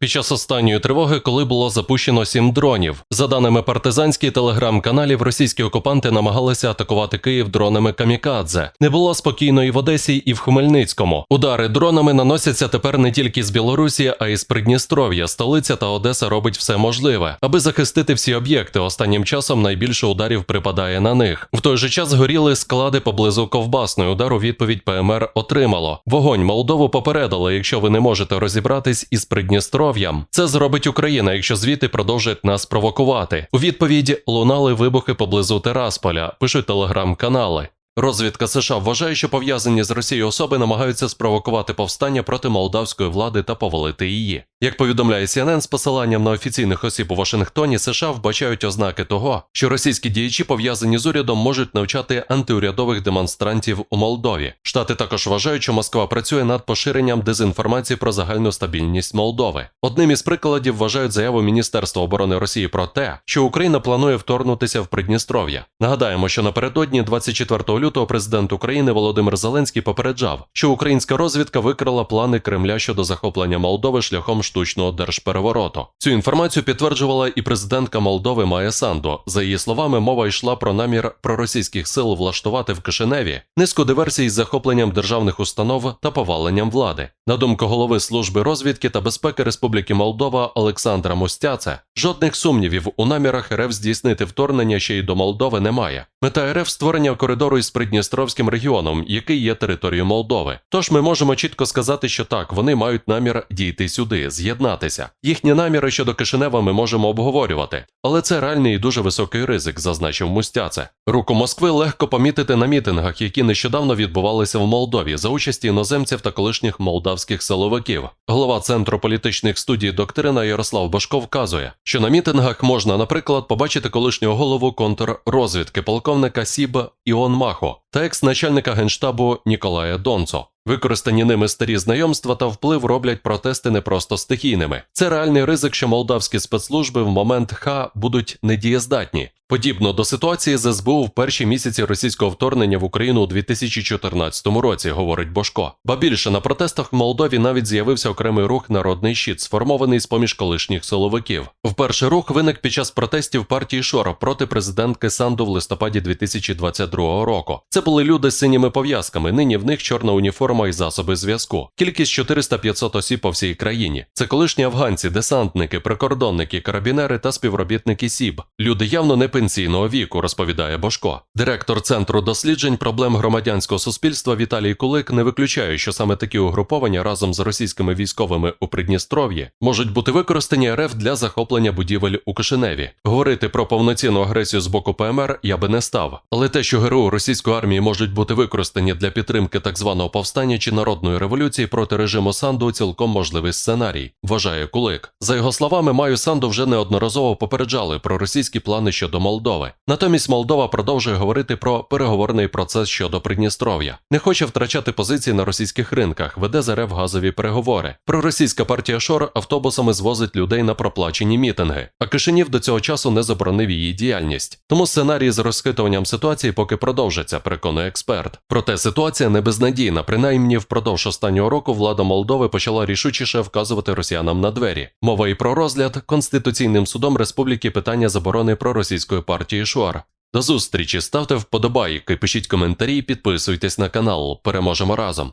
Під час останньої тривоги, коли було запущено сім дронів, за даними партизанських телеграм-каналів, російські окупанти намагалися атакувати Київ дронами камікадзе. Не було спокійно і в Одесі, і в Хмельницькому. Удари дронами наносяться тепер не тільки з Білорусі, а й з Придністров'я. Столиця та Одеса робить все можливе, аби захистити всі об'єкти. Останнім часом найбільше ударів припадає на них. В той же час горіли склади поблизу ковбасної. Удар у відповідь ПМР отримало. Вогонь Молдову попередили, якщо ви не можете розібратись із Придністров'ям. Це зробить Україна, якщо звідти продовжать нас провокувати. У відповідь лунали вибухи поблизу Терасполя, пишуть телеграм-канали. Розвідка США вважає, що пов'язані з Росією особи намагаються спровокувати повстання проти молдавської влади та повалити її. Як повідомляє CNN з посиланням на офіційних осіб у Вашингтоні, США вбачають ознаки того, що російські діячі пов'язані з урядом можуть навчати антиурядових демонстрантів у Молдові. Штати також вважають, що Москва працює над поширенням дезінформації про загальну стабільність Молдови. Одним із прикладів вважають заяву Міністерства оборони Росії про те, що Україна планує вторгнутися в Придністров'я. Нагадаємо, що напередодні 24 лютого президент України Володимир Зеленський попереджав, що українська розвідка викрила плани Кремля щодо захоплення Молдови шляхом штучного держперевороту. Цю інформацію підтверджувала і президентка Молдови Майя Санду. За її словами, мова йшла про намір проросійських сил влаштувати в Кишиневі низку диверсій з захопленням державних установ та поваленням влади. На думку голови служби розвідки та безпеки Республіки Молдова Олександра Мостяце, жодних сумнівів у намірах РФ здійснити вторгнення ще й до Молдови немає. Мета РФ створення коридору із Придністровським регіоном, який є територією Молдови. Тож ми можемо чітко сказати, що так, вони мають намір дійти сюди, з'єднатися. Їхні наміри щодо Кишинева ми можемо обговорювати, але це реальний і дуже високий ризик, зазначив Мустяце. Руку Москви легко помітити на мітингах, які нещодавно відбувалися в Молдові за участі іноземців та колишніх молдавських силовиків. Голова центру політичних студій доктрина Ярослав Башко вказує, що на мітингах можна, наприклад, побачити колишнього голову контррозвідки полковника Сіб Іон Махо та екс-начальника генштабу Ніколая Донцо. Використані ними старі знайомства та вплив роблять протести не просто стихійними. Це реальний ризик, що молдавські спецслужби в момент Х будуть недієздатні. Подібно до ситуації з СБУ в перші місяці російського вторгнення в Україну у 2014 році, говорить Бошко. Ба більше на протестах в Молдові навіть з'явився окремий рух Народний щит, сформований з поміж колишніх силовиків. Вперше рух виник під час протестів партії Шора проти президентки Санду в листопаді 2022 року. Це були люди з синіми пов'язками. Нині в них чорна уніформа і засоби зв'язку. Кількість 400-500 осіб по всій країні. Це колишні афганці, десантники, прикордонники, карабінери та співробітники СІБ. Люди явно не пенсійного віку, розповідає Бошко. Директор центру досліджень проблем громадянського суспільства Віталій Кулик не виключає, що саме такі угруповання разом з російськими військовими у Придністров'ї можуть бути використані РФ для захоплення будівель у Кишиневі. Говорити про повноцінну агресію з боку ПМР я би не став, але те, що ГРУ російської армії можуть бути використані для підтримки так званого повстання чи народної революції проти режиму Санду, цілком можливий сценарій, вважає Кулик. За його словами, Маю Санду вже неодноразово попереджали про російські плани щодо Молдови. Натомість Молдова продовжує говорити про переговорний процес щодо Придністров'я. Не хоче втрачати позиції на російських ринках, веде з РФ газові переговори. Проросійська партія Шор автобусами звозить людей на проплачені мітинги, а Кишинів до цього часу не заборонив її діяльність. Тому сценарій з розхитуванням ситуації поки продовжиться, переконує експерт. Проте ситуація не безнадійна. Принаймні, впродовж останнього року влада Молдови почала рішучіше вказувати росіянам на двері. Мова і про розгляд Конституційним судом республіки питання заборони проросійської нової партії Шуар. До зустрічі, ставте вподобайки, пишіть коментарі, підписуйтесь на канал. Переможемо разом.